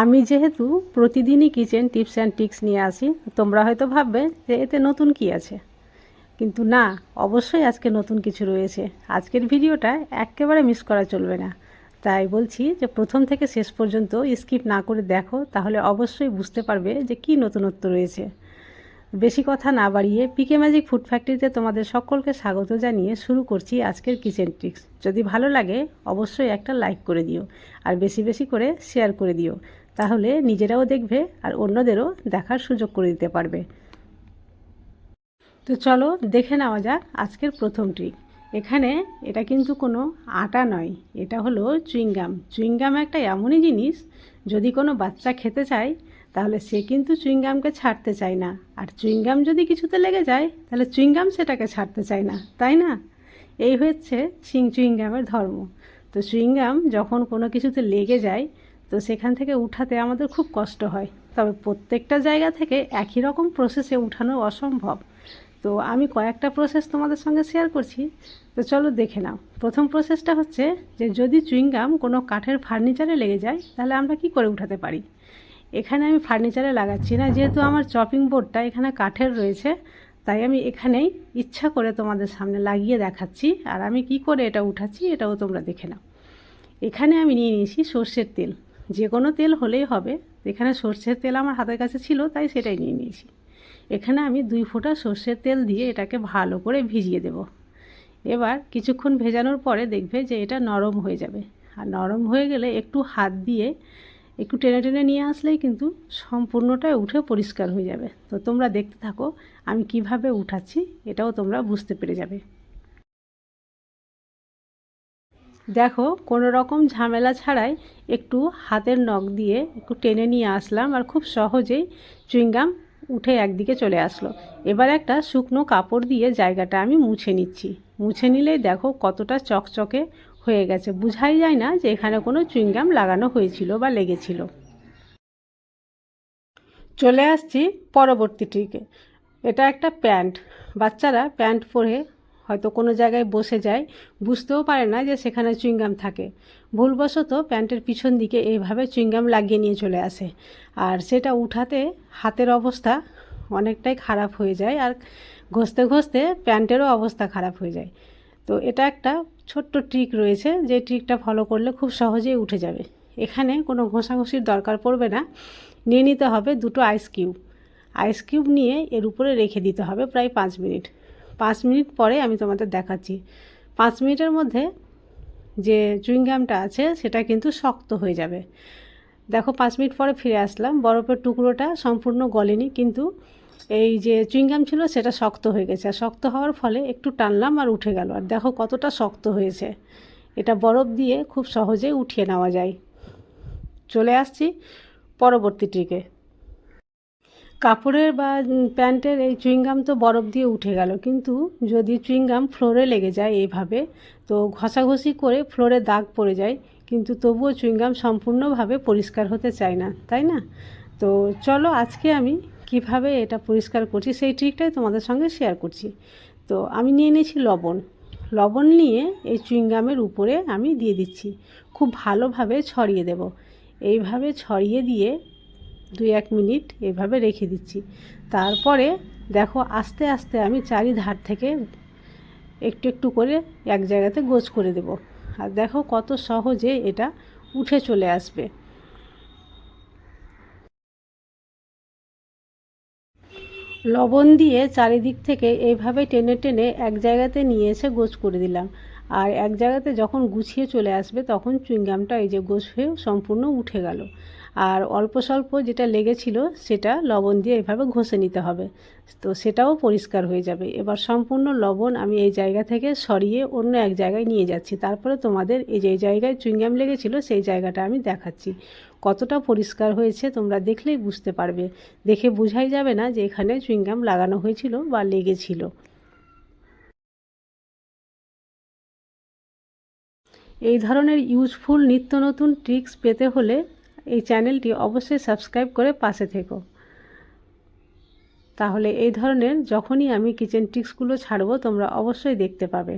আমি যেহেতু প্রতিদিনই কিচেন টিপস অ্যান্ড ট্রিক্স নিয়ে আসি, তোমরা হয়তো ভাববে যে এতে নতুন কি আছে? কিন্তু না, অবশ্যই আজকে নতুন কিছু রয়েছে। আজকের ভিডিওটা একেবারে মিস করা চলবে না। তাই বলছি যে প্রথম থেকে শেষ পর্যন্ত স্কিপ না করে দেখো, তাহলে অবশ্যই বুঝতে পারবে যে কি নতুনত্ব রয়েছে। বেশি কথা না বাড়িয়ে পিকে ম্যাজিক ফুড ফ্যাক্টরিতে তোমাদের সকলকে স্বাগত জানিয়ে শুরু করছি আজকের কিচেন ট্রিক্স যদি ভালো লাগে, অবশ্যই একটা লাইক করে দিও, আর বেশি বেশি করে শেয়ার করে দিও। তাহলে নিজেরাও দেখবে আর অন্যদেরও দেখার সুযোগ করে দিতে পারবে। তো চলো দেখে নেওয়া যাক আজকের প্রথম ট্রিক এখানে এটা কিন্তু কোনো আটা নয়, এটা হলো চুইংগাম। চুইংগাম একটা এমনই জিনিস, যদি কোনো বাচ্চা খেতে চায়, তাহলে সে কিন্তু চুইংগামকে ছাড়তে চায় না। আর চুইংগাম যদি কিছুতে লেগে যায়, তাহলে চুইংগাম সেটাকে ছাড়তে চায় না, তাই না? এই হচ্ছে চিং চুইংগামের ধর্ম। তো চুইংগাম যখন কোনো কিছুতে লেগে যায় তো সেখান থেকে উঠাতে আমাদের খুব কষ্ট হয়। তবে প্রত্যেকটা জায়গা থেকে একই রকম প্রসেসে উঠানো অসম্ভব। তো আমি কয়েকটা প্রসেস তোমাদের সঙ্গে শেয়ার করছি। তো চলো দেখে নাও। প্রথম প্রসেসটা হচ্ছে যে যদি চুইংগাম কোনো কাঠের ফার্নিচারে লেগে যায়, তাহলে আমরা কি করে উঠাতে পারি? এখানে আমি ফার্নিচারে লাগাচ্ছি না, যেহেতু আমার চপিং বোর্ডটা এখানে কাঠের রয়েছে, তাই আমি এখানেই ইচ্ছা করে তোমাদের সামনে লাগিয়ে দেখাচ্ছি। আর আমি কি করে এটা উঠাচ্ছি, এটাও তোমরা দেখে নাও। এখানে আমি নিয়ে নিয়েছি সর্ষের তেল। যে কোনো তেল হলেই হবে। এখানে সর্ষের তেল আমার হাতের কাছে ছিল, তাই সেটাই নিয়ে নিয়েছি। এখানে আমি দুই ফোঁটা সর্ষের তেল দিয়ে এটাকে ভালো করে ভিজিয়ে দেব। এবার কিছুক্ষণ ভেজানোর পরে দেখবে যে এটা নরম হয়ে যাবে। আর নরম হয়ে গেলে একটু হাত দিয়ে একটু টেনে টেনে নিয়ে আসলেই কিন্তু সম্পূর্ণটাই উঠে পরিষ্কার হয়ে যাবে। তো তোমরা দেখতে থাকো, আমি কীভাবে উঠাচ্ছি, এটাও তোমরা বুঝতে পেরে যাবে। দেখো, কোনো রকম ঝামেলা ছাড়াই একটু হাতের নখ দিয়ে একটু টেনে নিয়ে আসলাম আর খুব সহজেই চুইংগাম উঠে একদিকে চলে আসলো। এবার একটা শুকনো কাপড় দিয়ে জায়গাটা আমি মুছে নিচ্ছি। মুছে নিলেই দেখো কতটা চকচকে হয়ে গেছে। বুঝাই যায় না যে এখানে কোনো চুইংগাম লাগানো হয়েছিল বা লেগেছিল। চলে আসছি পরবর্তী ট্রিকে এটা একটা প্যান্ট। বাচ্চারা প্যান্ট পরে হয়তো কোনো জায়গায় বসে যায়, বুঝতেও পারে না যে সেখানে চুইংগাম থাকে। ভুলবশত প্যান্টের পিছন দিকে এইভাবে চুইংগাম লাগিয়ে নিয়ে চলে আসে। আর সেটা উঠাতে হাতের অবস্থা অনেকটাই খারাপ হয়ে যায় আর ঘষতে ঘষতে প্যান্টেরও অবস্থা খারাপ হয়ে যায়। তো এটা একটা ছোট্ট ট্রিক রয়েছে যে ট্রিকটা ফলো করলে খুব সহজেই উঠে যাবে। এখানে কোনো ঘষাঘষির দরকার পড়বে না। নিয়ে নিতে হবে দুটো আইস কিউব আইস কিউব নিয়ে এর উপরে রেখে দিতে হবে প্রায় পাঁচ মিনিট। পাঁচ মিনিট পরে আমি তোমাদের দেখাচ্ছি। পাঁচ মিনিটের মধ্যে যে চুইংগামটা আছে, সেটা কিন্তু শক্ত হয়ে যাবে। দেখো, পাঁচ মিনিট পরে ফিরে আসলাম। বরফের টুকরোটা সম্পূর্ণ গলেনি, কিন্তু এই যে চুইংগাম ছিল, সেটা শক্ত হয়ে গেছে। আর শক্ত হওয়ার ফলে একটু টানলাম আর উঠে গেল। আর দেখো, কতটা শক্ত হয়েছে। এটা বরফ দিয়ে খুব সহজে উঠিয়ে নেওয়া যায়। চলে আসছি পরবর্তী ট্রিকে কাপড়ের বা প্যান্টের এই চুইংগাম তো বরফ দিয়ে উঠে গেল। কিন্তু যদি চুইংগাম ফ্লোরে লেগে যায় এইভাবে তো ঘষাঘষি করে ফ্লোরে দাগ পড়ে যায়, কিন্তু তবুও চুইংগাম সম্পূর্ণভাবে পরিষ্কার হতে চায় না, তাই না? তো চলো আজকে আমি কীভাবে এটা পরিষ্কার করছি সেই ট্রিকটাই তোমাদের সঙ্গে শেয়ার করছি। তো আমি নিয়ে নিয়েছি লবণ। লবণ নিয়ে এই চুইংগামের উপরে আমি দিয়ে দিচ্ছি। খুব ভালোভাবে ছড়িয়ে দেব। এইভাবে ছড়িয়ে দিয়ে দুই এক মিনিট এভাবে রেখে দিচ্ছি। তারপরে দেখো আস্তে আস্তে আমি চারিধার থেকে একটু একটু করে এক জায়গাতে গোছ করে দেব। আর দেখো কত সহজে এটা উঠে চলে আসবে। লবণ দিয়ে চারিদিক থেকে এইভাবে টেনে টেনে এক জায়গাতে নিয়ে এসে গোছ করে দিলাম। আর এক জায়গাতে যখন গুছিয়ে চলে আসবে তখন চুইংগামটা এই যে গোছ হয়ে সম্পূর্ণ উঠে গেল। আর অল্প স্বল্প যেটা লেগেছিল সেটা লবণ দিয়ে এভাবে ঘষে নিতে হবে। তো সেটাও পরিষ্কার হয়ে যাবে। এবার সম্পূর্ণ লবণ আমি এই জায়গা থেকে সরিয়ে অন্য এক জায়গায় নিয়ে যাচ্ছি। তারপরে তোমাদের এই যে জায়গায় চুইংগাম লেগেছিল সেই জায়গাটা আমি দেখাচ্ছি। কতটা পরিষ্কার হয়েছে তোমরা দেখলেই বুঝতে পারবে। দেখে বোঝাই যাবে না যে এখানে চুইংগাম লাগানো হয়েছিল বা লেগেছিল। এই ধরনের ইউজফুল নিত্য নতুন ট্রিক্স পেতে হলে এই চ্যানেলটি অবশ্যই সাবস্ক্রাইব করে পাশে থেকো। তাহলে এই ধরনের যখনই আমি কিচেন ট্রিক্সগুলো ছাড়বো, তোমরা অবশ্যই দেখতে পাবে।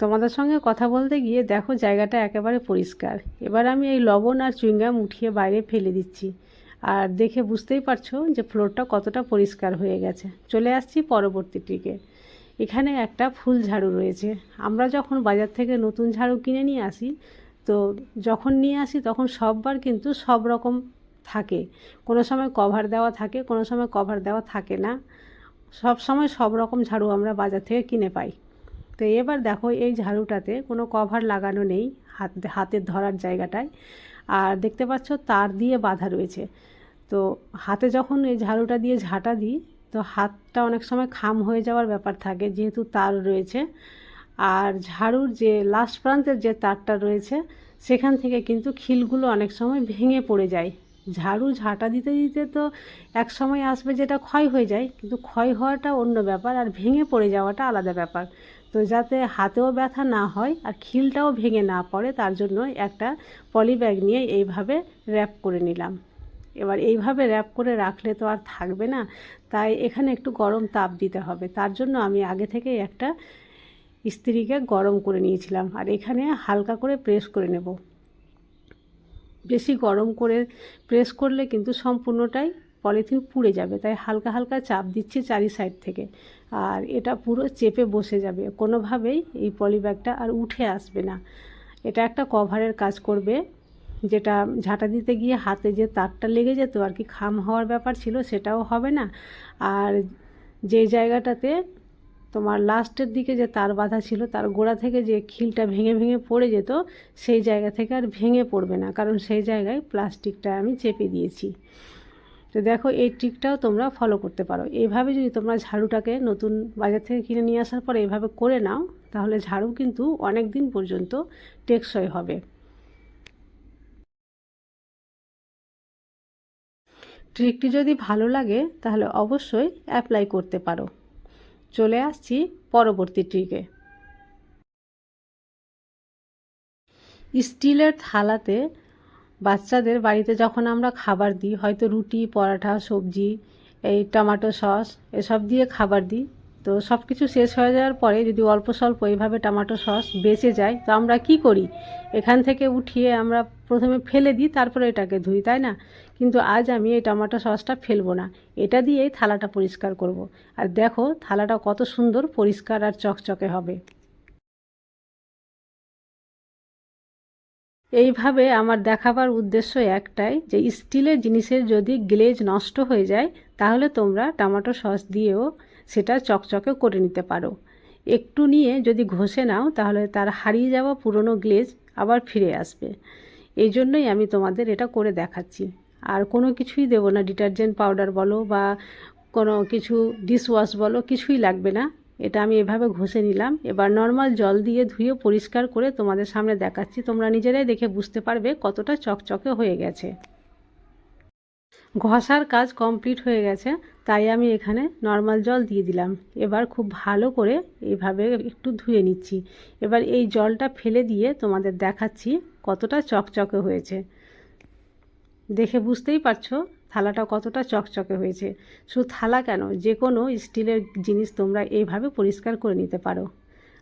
তোমাদের সঙ্গে কথা বলতে গিয়ে দেখো জায়গাটা একেবারে পরিষ্কার। এবার আমি এই লবণ আর চুইংগাম উঠিয়ে বাইরে ফেলে দিচ্ছি। আর দেখে বুঝতেই পারছ যে ফ্লোরটা কতটা পরিষ্কার হয়ে গেছে। চলে আসছি পরবর্তীটিকে এখানে একটা ফুল ঝাড়ু রয়েছে। আমরা যখন বাজার থেকে নতুন ঝাড়ু কিনে নিয়ে আসি তো যখন নিয়ে আসি তখন সববার কিন্তু সব রকম থাকে। কোনো সময় কভার দেওয়া থাকে, কোনো সময় কভার দেওয়া থাকে না। সব সময় সব রকম ঝাড়ু আমরা বাজার থেকে কিনে পাই। তো এবার দেখো এই ঝাড়ুটাতে কোনো কভার লাগানো নেই হাত, হাতের ধরার জায়গাটায়। আর দেখতে পাচ্ছ তার দিয়ে বাঁধা রয়েছে। তো হাতে যখন এই ঝাড়ুটা দিয়ে ঝাঁটা দিই, তো হাতটা অনেক সময় খাম হয়ে যাওয়ার ব্যাপার থাকে, যেহেতু তার রয়েছে। আর ঝাড়ুর যে লাস্ট প্রান্তের যে তারটা রয়েছে, সেখান থেকে কিন্তু খিলগুলো অনেক সময় ভেঙে পড়ে যায়। ঝাড়ু ঝাঁটা দিতে দিতে তো এক সময় আসবে যেটা ক্ষয় হয়ে যায়, কিন্তু ক্ষয় হওয়াটা অন্য ব্যাপার আর ভেঙে পড়ে যাওয়াটা আলাদা ব্যাপার। তো যাতে হাতেও ব্যথা না হয় আর খিলটাও ভেঙে না পড়ে, তার জন্য একটা পলিব্যাগ নিয়ে এইভাবে র্যাপ করে নিলাম। এবার এইভাবে র্যাপ করে রাখলে তো আর থাকবে না, তাই এখানে একটু গরম তাপ দিতে হবে। তার জন্য আমি আগে থেকে একটা ইস্ত্রিকে গরম করে নিয়েছিলাম আর এখানে হালকা করে প্রেস করে নেব। বেশি গরম করে প্রেস করলে কিন্তু সম্পূর্ণটাই পলিথিন পুড়ে যাবে, তাই হালকা হালকা চাপ দিচ্ছি চারি সাইড থেকে। আর এটা পুরো চেপে বসে যাবে, কোনোভাবেই এই পলি ব্যাগটা আর উঠে আসবে না। এটা একটা কভারের কাজ করবে, যেটা ঝাঁটা দিতে গিয়ে হাতে যে তারটা লেগে যেত আর কি, খাম হওয়ার ব্যাপার ছিল সেটাও হবে না। আর যে জায়গাটাতে তোমার লাস্টের দিকে যে তার বাঁধা ছিল, তার গোড়া থেকে যে খিলটা ভেঙে ভেঙে পড়ে যেত, সেই জায়গা থেকে আর ভেঙে পড়বে না। কারণ সেই জায়গায় প্লাস্টিকটা আমি চেপে দিয়েছি। তো দেখো, এই ট্রিকটাও তোমরা ফলো করতে পারো। এইভাবে যদি তোমরা ঝাড়ুটাকে নতুন বাজার থেকে কিনে নিয়ে আসার পরে এইভাবে করে নাও, তাহলে ঝাড়ু কিন্তু অনেক দিন পর্যন্ত টেকসই হবে। ট্রিকটি যদি ভালো লাগে, তাহলে অবশ্যই অ্যাপ্লাই করতে পারো। চলে আসছি পরবর্তী ট্রিকে স্টিলের থালাতে বাচ্চাদের বাড়িতে যখন আমরা খাবার দিই, হয়তো রুটি পরাঠা সবজি, এই টমেটো সস, এসব দিয়ে খাবার দিই। তো সব কিছু শেষ হয়ে যাওয়ার পরে যদি অল্প স্বল্প এইভাবে টমেটো সস বেঁচে যায়, তো আমরা কি করি? এখান থেকে উঠিয়ে আমরা প্রথমে ফেলে দিই, তারপরে এটাকে ধুই, তাই না? কিন্তু আজ আমি এই টমেটো সসটা ফেলব না। এটা দিয়েই থালাটা পরিষ্কার করব। আর দেখো, থালাটা কত সুন্দর পরিষ্কার আর চকচকে হবে। এইভাবে আমার দেখাবার উদ্দেশ্য একটাই যে, স্টিলের জিনিসের যদি গ্লেজ নষ্ট হয়ে যায়, তাহলে তোমরা টমেটো সস দিয়েও সেটা চকচকে করে নিতে পারো। একটু নিয়ে যদি ঘষে নাও, তাহলে তার হারিয়ে যাওয়া পুরনো গ্লেজ আবার ফিরে আসবে। এই জন্যই আমি তোমাদের এটা করে দেখাচ্ছি। আর কোনো কিছুই দেবো না, ডিটারজেন্ট পাউডার বলো বা কোনো কিছু, ডিশওয়াশ বলো, কিছুই লাগবে না। এটা আমি এভাবে ঘষে নিলাম। এবার নর্মাল জল দিয়ে ধুয়ে পরিষ্কার করে তোমাদের সামনে দেখাচ্ছি। তোমরা নিজেরাই দেখে বুঝতে পারবে কতটা চকচকে হয়ে গেছে। ঘষার কাজ কমপ্লিট হয়ে গেছে, তাই আমি এখানে নর্মাল জল দিয়ে দিলাম। এবার খুব ভালো করে এইভাবে একটু ধুয়ে নিচ্ছি। এবার এই জলটা ফেলে দিয়ে তোমাদের দেখাচ্ছি কতটা চকচকে হয়েছে। দেখে বুঝতেই পারছ থালাটা কতটা চকচকে হয়েছে। শুধু থালা কেন যে কোনো স্টিলের জিনিস তোমরা এইভাবে পরিষ্কার করে নিতে পারো।